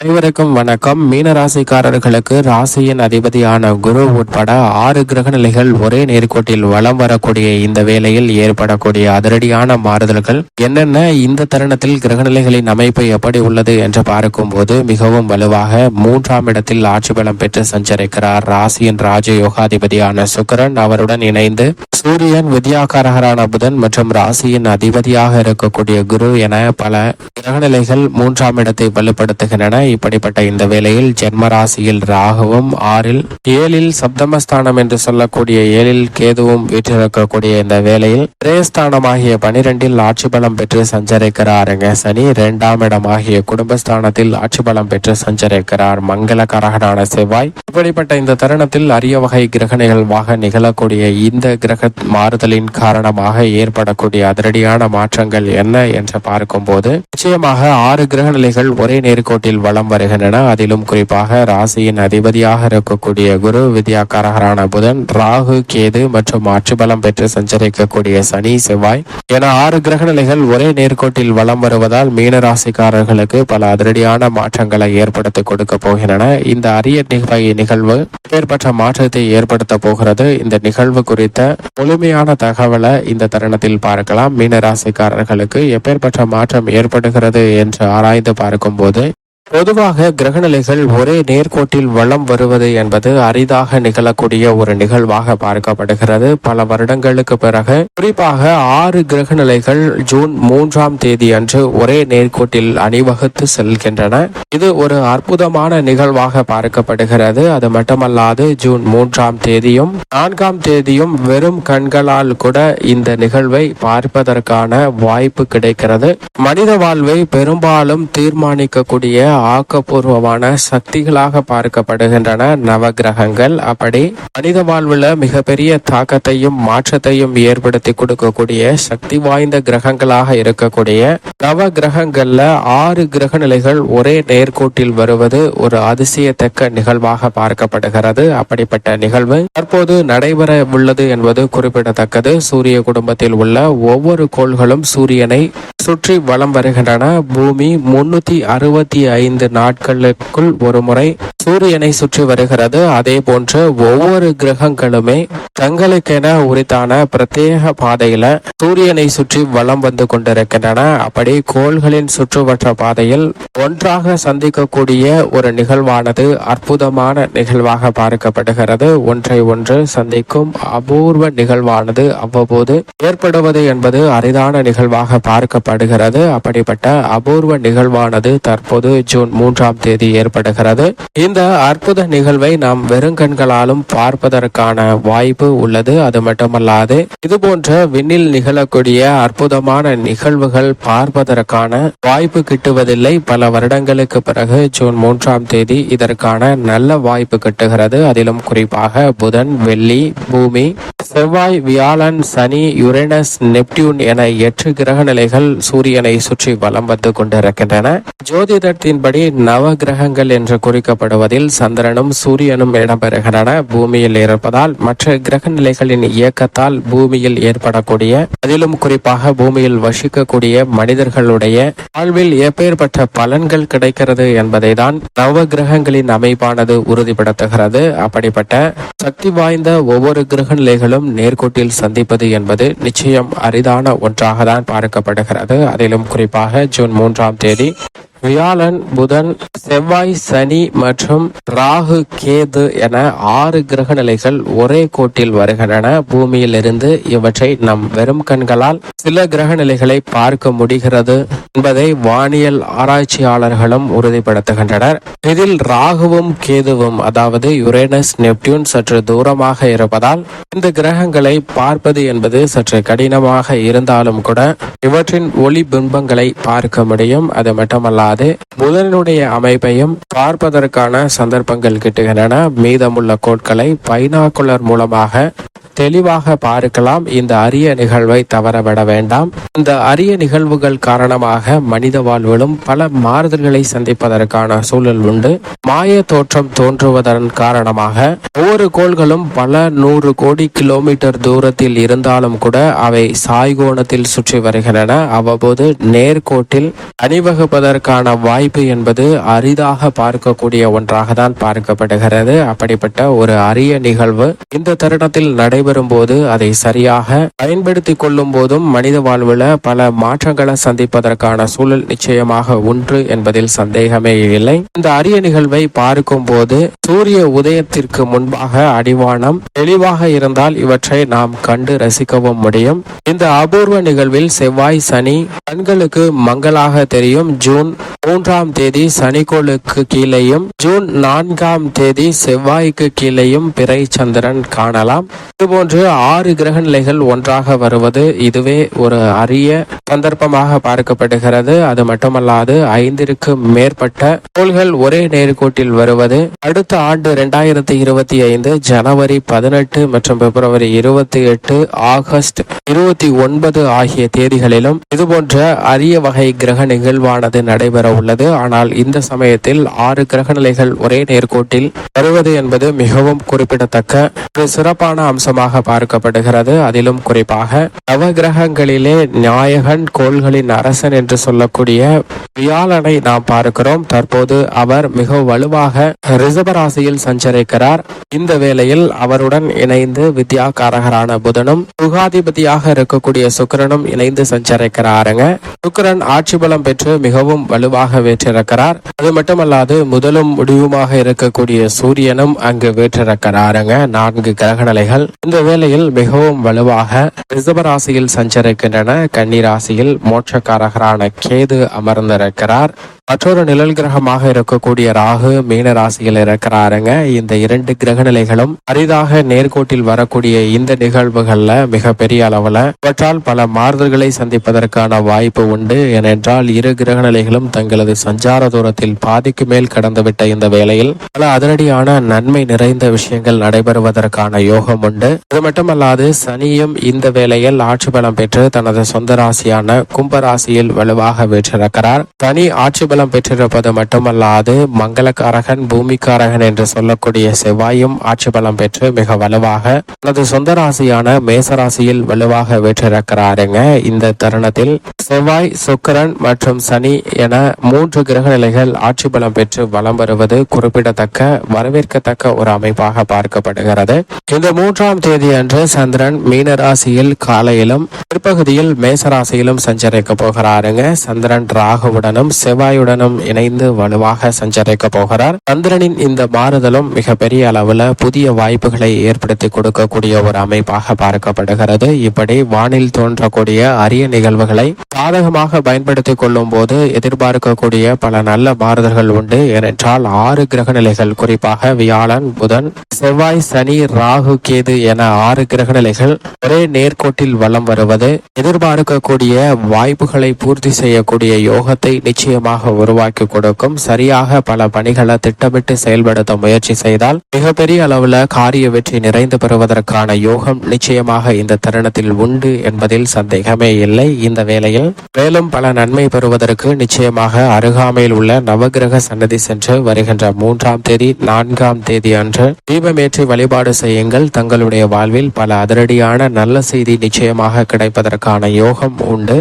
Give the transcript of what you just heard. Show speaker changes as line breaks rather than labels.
அனைவருக்கும் வணக்கம். மீன ராசிக்காரர்களுக்கு ராசியின் அதிபதியான குரு உட்பட ஆறு கிரக நிலைகள் ஒரே நேர்கோட்டில் வலம் வரக்கூடிய இந்த வேளையில் ஏற்படக்கூடிய அதிரடியான மாறுதல்கள் என்னென்ன இந்த தருணத்தில் கிரகநிலைகளின் அமைப்பு எப்படி உள்ளது என்று பார்க்கும்போது மிகவும் வலுவாக மூன்றாம் இடத்தில் ஆட்சி பலம் பெற்று சஞ்சரிக்கிறார். ராசியின் ராஜ யோகாதிபதியான சுக்கரன் அவருடன் இணைந்து சூரியன் வித்யாகாரகரான புதன் மற்றும் ராசியின் அதிபதியாக இருக்கக்கூடிய குரு என பல கிரகநிலைகள் மூன்றாம் இடத்தை வலுப்படுத்துகின்றன. இப்படிப்பட்ட இந்த வேளையில் ஜென்மராசியில் ராகுவும் ஆறில் ஏழில் சப்தமஸ்தானம் என்று சொல்லக்கூடிய ஏழில் கேதுவும் வீற்றிருக்கக்கூடிய இந்த வேளையில் திரேஸ்தானமாகிய பனிரெண்டில் ஆட்சி பலம் பெற்று சஞ்சரிக்கிறாருங்க. சனி இரண்டாம் இடமாகிய குடும்பஸ்தானத்தில் ஆட்சி பலம் பெற்று சஞ்சரிக்கிறார். மங்களகரகனான செவ்வாய். இப்படிப்பட்ட இந்த தருணத்தில் அரிய வகை கிரக நிகழ்வாக நிகழக்கூடிய இந்த கிரக மாறுதலின் காரணமாக ஏற்படக்கூடிய அதிரடியான மாற்றங்கள் என்ன என்று பார்க்கும்போது நிச்சயமாக ஆறு கிரக நிலைகள் ஒரே நேர்கோட்டில் வள வலம் வருகின்றன. அதிலும் குறிப்பாக ராசியின் அதிபதியாக இருக்கக்கூடிய குரு வித்யாக்காரகரான புதன் ராகு கேது மற்றும் ஆட்சி பலம் பெற்று சஞ்சரிக்கக்கூடிய சனி செவ்வாய் என ஆறு கிரக நிலைகள் ஒரே நேர்கோட்டில் வலம் வருவதால் மீன ராசிக்காரர்களுக்கு பல அதிரடியான மாற்றங்களை ஏற்படுத்தி கொடுக்க போகின்றன. இந்த அரிய நிகழ்வை நிகழ்வு ஏற்பட்ட மாற்றத்தை ஏற்படுத்த போகிறது. இந்த நிகழ்வு குறித்த முழுமையான தகவலை இந்த தருணத்தில் பார்க்கலாம். மீன ராசிக்காரர்களுக்கு எப்பேற்பட்ட மாற்றம் ஏற்படுகிறது என்று ஆராய்ந்து பார்க்கும்போது பொதுவாக கிரகநிலைகள் ஒரே நேர்கோட்டில் வளம் வருவது என்பது அரிதாக நிகழக்கூடிய ஒரு நிகழ்வாக பார்க்கப்படுகிறது. பல வருடங்களுக்கு பிறகு குறிப்பாக ஆறு கிரகநிலைகள் ஜூன் மூன்றாம் தேதி அன்று ஒரே நேர்கோட்டில் அணிவகுத்து செல்கின்றன. இது ஒரு அற்புதமான நிகழ்வாக பார்க்கப்படுகிறது. அது மட்டுமல்லாது ஜூன் மூன்றாம் தேதியும் நான்காம் தேதியும் வெறும் கண்களால் கூட இந்த நிகழ்வை பார்ப்பதற்கான வாய்ப்பு கிடைக்கிறது. மனித வாழ்வை பெரும்பாலும் தீர்மானிக்கக்கூடிய ஆக்கப்பூர்வமான சக்திகளாக பார்க்கப்படுகின்றன நவகிரகங்கள். அப்படி மனித வாழ்வுல மிகப்பெரிய தாக்கத்தையும் மாற்றத்தையும் ஏற்படுத்தி கொடுக்கக்கூடிய சக்தி வாய்ந்த கிரகங்களாக இருக்கக்கூடிய நவ கிரகங்கள்ல ஆறு கிரக நிலைகள் ஒரே நேர்கோட்டில் வருவது ஒரு அதிசயத்தக்க நிகழ்வாக பார்க்கப்படுகிறது. அப்படிப்பட்ட நிகழ்வு தற்போது நடைபெற உள்ளது என்பது குறிப்பிடத்தக்கது. சூரிய குடும்பத்தில் உள்ள ஒவ்வொரு கோள்களும் சூரியனை சுற்றி வலம் வருகின்றன. பூமி முன்னூத்தி அறுபத்தி ஐந்து நாட்களுக்குள் ஒரு முறை சூரியனை சுற்றி வருகிறது. அதே போன்று ஒவ்வொரு கிரகங்களுமே தங்களுக்கென உரித்தான பிரத்யேக பாதையில சூரியனை சுற்றி வலம் வந்து கொண்டிருக்கின்றன. அப்படி கோள்களின் சுற்றுவற்ற பாதையில் ஒன்றாக சந்திக்கக்கூடிய ஒரு நிகழ்வானது அற்புதமான நிகழ்வாக பார்க்கப்படுகிறது. ஒன்றை ஒன்று சந்திக்கும் அபூர்வ நிகழ்வானது அவ்வப்போது ஏற்படுவது என்பது அரிதான நிகழ்வாக பார்க்கப்படுகிறது. அப்படிப்பட்ட அபூர்வ நிகழ்வானது தற்போது ஜூன் மூன்றாம் தேதி ஏற்படுகிறது. இந்த அற்புத நிகழ்வை நாம் வெறுங்கண்களாலும் பார்ப்பதற்கான வாய்ப்பு உள்ளது. அது மட்டுமல்லாது இது போன்ற விண்ணில் நிகழக்கூடிய அற்புதமான நிகழ்வுகள் பார்ப்பதற்கான வாய்ப்பு கிட்டுவதில்லை. பல வருடங்களுக்கு பிறகு ஜூன் மூன்றாம் தேதி இதற்கான நல்ல வாய்ப்பு கிட்டுகிறது. அதிலும் குறிப்பாக புதன் வெள்ளி பூமி செவ்வாய் வியாழன் சனி யுரேனஸ் நெப்டியூன் என எட்டு கிரக நிலைகள் சூரியனை சுற்றி வலம் வந்து கொண்டிருக்கின்றன. ஜோதிடத்தின்படி நவ கிரகங்கள் என்று முழுவதில் சந்திரனும் சூரியனும் இடம்பெறுகின்றன. பூமியில் இருப்பதால் மற்ற கிரக நிலைகளின் இயக்கத்தால் பூமியில் ஏற்படக்கூடிய அதிலும் குறிப்பாக பூமியில் வசிக்கக்கூடிய மனிதர்களுடைய வாழ்வில் எப்பேற்பட்ட பலன்கள் கிடைக்கிறது என்பதை தான் நவ கிரகங்களின் அமைப்பானது உறுதிப்படுத்துகிறது. அப்படிப்பட்ட சக்தி வாய்ந்த ஒவ்வொரு கிரக நிலைகளும் நேர்கோட்டில் சந்திப்பது என்பது நிச்சயம் அரிதான ஒன்றாக தான் பார்க்கப்படுகிறது. அதிலும் குறிப்பாக ஜூன் மூன்றாம் தேதி வியாழன் புதன் செவ்வாய் சனி மற்றும் ராகு கேது என ஆறு கிரக நிலைகள் ஒரே கோட்டில் வருகின்றன. பூமியிலிருந்து இவற்றை நம் வெறும் கண்களால் சில கிரக நிலைகளை பார்க்க முடிகிறது என்பதை வானியல் ஆராய்ச்சியாளர்களும் உறுதிப்படுத்துகின்றனர். இதில் ராகுவும் கேதுவும் அதாவது யுரேனஸ் நெப்டியூன் சற்று தூரமாக இருப்பதால் இந்த கிரகங்களை பார்ப்பது என்பது சற்று கடினமாக இருந்தாலும் கூட இவற்றின் ஒளி பிம்பங்களை பார்க்க முடியும். அது மட்டுமல்லாது புதனுடைய அமைப்பையும் பார்ப்பதற்கான சந்தர்ப்பங்கள் கிட்டுகின்றன. மீதமுள்ள கோட்களை பைனாக்குலர் மூலமாக தெளிவாக பார்க்கலாம் இந்த அரிய நிகழ்வை தவறவிட வேண்டாம். இந்த அரிய நிகழ்வுகள் காரணமாக மனித வாழ்விலும் பல மாறுதல்களை சந்திப்பதற்கான சூழல் உண்டு. மாய தோற்றம் தோன்றுவதன் காரணமாக ஒவ்வொரு கோள்களும் பல நூறு கோடி கிலோமீட்டர் தூரத்தில் இருந்தாலும் கூட அவை சாய்கோணத்தில் சுற்றி வருகின்றன. அவ்வப்போது நேர்கோட்டில் அணிவகுப்பதற்கான வாய்ப்பு என்பது அரிதாக பார்க்கக்கூடிய ஒன்றாக தான் பார்க்கப்படுகிறது. அப்படிப்பட்ட ஒரு அரிய நிகழ்வு இந்த தருணத்தில் நடைபெறும் போது அதை சரியாக பயன்படுத்தி கொள்ளும் போதும் மனித வாழ்வில் பல மாற்றங்களை சந்திப்பதற்கான சூழல் நிச்சயமாக உண்டு என்பதில் சந்தேகமே இல்லை. இந்த அரிய நிகழ்வை பார்க்கும் போது சூரிய உதயத்திற்கு முன்பாக அடிவானம் தெளிவாக இருந்தால் இவற்றை நாம் கண்டு ரசிக்கவும் முடியும். இந்த அபூர்வ நிகழ்வில் செவ்வாய் சனி கண்களுக்கு மங்களாக தெரியும். ஜூன் மூன்றாம் தேதி சனிக்கோளுக்கு கீழேயும் ஜூன் நான்காம் தேதி செவ்வாய்க்கு கீழேயும் பிறை சந்திரன் காணலாம். இதுபோன்று ஆறு கிரக நிலைகள் ஒன்றாக வருவது இதுவே ஒரு அரிய சந்தர்ப்பமாக பார்க்கப்படுகிறது. அது மட்டுமல்லாது ஐந்திற்கு மேற்பட்ட கோள்கள் ஒரே நேர்கோட்டில் வருவது. அடுத்த ஆண்டு இரண்டாயிரத்தி இருபத்தி ஐந்து ஜனவரி பதினெட்டு மற்றும் பிப்ரவரி இருபத்தி எட்டு ஆகஸ்ட் இருபத்தி ஒன்பது ஆகிய தேதிகளிலும் இதுபோன்ற அரிய வகை கிரக நிகழ்வானது நடைபெற உள்ளது. ஆனால் இந்த சமயத்தில் ஆறு கிரக நிலைகள் ஒரே நேர்கோட்டில் வருவது என்பது மிகவும் குறிப்பிடத்தக்க ஒரு சிறப்பான அம்சமாக பார்க்கப்படுகிறது. அதிலும் குறிப்பாக நவ கிரகங்களிலே நாயகன் கோள்களின் அரசன் என்று சொல்லக்கூடிய வியாழனை நாம் பார்க்கிறோம். தற்போது அவர் மிக வலுவாக ரிசபராசியில் சஞ்சரிக்கிறார். இந்த வேளையில் அவருடன் இணைந்து வித்யா காரகரான புதனும் சுகாதிபதியாக இருக்கக்கூடிய சுக்கரனும் இணைந்து சஞ்சரிக்கிறாருங்க. சுக்கரன் ஆட்சி பலம் பெற்று மிகவும் வலுவாக வேற்றிருக்கிறார் அது மட்டுமல்லாது முதலும் முடிவுமாக இருக்கக்கூடிய சூரியனும் அங்கு வேற்றிருக்கிறாருங்க. நான்கு கிரகநிலைகள் இந்த வேளையில் மிகவும் வலுவாக ராசியில் சஞ்சரிக்கின்றன. கன்னி ராசியில் மோட்சக்காரகரான கேது அமர்ந்திருக்கிறார். மற்றொரு நிழல் கிரகமாக இருக்கக்கூடிய ராகு மீன ராசியில் இருக்கிறாருங்க. இந்த இரண்டு கிரக நிலைகளும் அரிதாக நேர்கோட்டில் வரக்கூடிய இந்த நிகழ்வுகள்ல மிக பெரிய அளவுல இவற்றால் பல மாறுதல்களை சந்திப்பதற்கான வாய்ப்பு உண்டு. ஏனென்றால் இரு கிரக நிலைகளும் தங்களது சஞ்சார தூரத்தில் பாதிக்கு மேல் கடந்துவிட்ட இந்த வேளையில் பல அதிரடியான நன்மை நிறைந்த விஷயங்கள் நடைபெறுவதற்கான யோகம் உண்டு. அது மட்டுமல்லாது சனியும் இந்த வேளையில் ஆட்சி பலம் பெற்று தனது சொந்த ராசியான கும்ப ராசியில் வலுவாக வீற்றிருக்கிறார். தனி ஆட்சி மங்களம் பெற்றிருப்பது மட்டுமல்லாது மங்களக்காரகன் பூமிக்காரகன் என்று சொல்லக்கூடிய செவ்வாயும் ஆட்சி பலம் பெற்று மிக வலுவாக தனது சொந்த ராசியான மேசராசியில் வலுவாக வெற்றிருக்கிறாருங்க. இந்த தருணத்தில் செவ்வாய் சுக்கரன் மற்றும் சனி என மூன்று கிரக நிலைகள் ஆட்சி பலம் பெற்று வலம் வருவது குறிப்பிடத்தக்க வரவேற்கத்தக்க ஒரு அமைப்பாக பார்க்கப்படுகிறது. இந்த மூன்றாம் தேதி அன்று சந்திரன் மீன ராசியில் காலையிலும் பிற்பகுதியில் மேசராசியிலும் சஞ்சரிக்க போகிறாருங்க. சந்திரன் ராகுவுடனும் செவ்வாயுடன் செவ்வாயுடனும் இணைந்து வலுவாக சஞ்சரிக்க போகிறார். சந்திரனின் இந்த மாறுதலும் மிகப்பெரிய அளவுல புதிய வாய்ப்புகளை ஏற்படுத்தி கொடுக்கக்கூடிய ஒரு அமைப்பாக பார்க்கப்படுகிறது. இப்படி வானில் தோன்றக்கூடிய அரிய நிகழ்வுகளை சாதகமாக பயன்படுத்திக் கொள்ளும் போது எதிர்பார்க்கக்கூடிய பல நல்ல மாறுதல்கள் உண்டு. ஏனென்றால் ஆறு கிரக நிலைகள் குறிப்பாக வியாழன் புதன் செவ்வாய் சனி ராகு கேது என ஆறு கிரக நிலைகள் ஒரே நேர்கோட்டில் வலம் வருவது. எதிர்பார்க்கக்கூடிய வாய்ப்புகளை பூர்த்தி செய்யக்கூடிய யோகத்தை நிச்சயமாக உருவாக்கி கொடுக்கும். சரியாக பல பணிகளை திட்டமிட்டு செயல்படுத்த முயற்சி செய்தால் மிகப்பெரிய அளவுல காரிய வெற்றி நிறைந்து பெறுவதற்கான யோகம் நிச்சயமாக இந்த தருணத்தில் உண்டு என்பதில் சந்தேகமே இல்லை. இந்த வேளையில் மேலும் பல நன்மை பெறுவதற்கு நிச்சயமாக அருகாமையில் உள்ள நவகிரக சன்னதி சென்று வருகின்ற மூன்றாம் தேதி நான்காம் தேதி அன்று தீபமேற்றி வழிபாடு செய்யுங்கள். தங்களுடைய வாழ்வில் பல அதிரடியான நல்ல செய்தி நிச்சயமாக கிடைப்பதற்கான யோகம் உண்டு.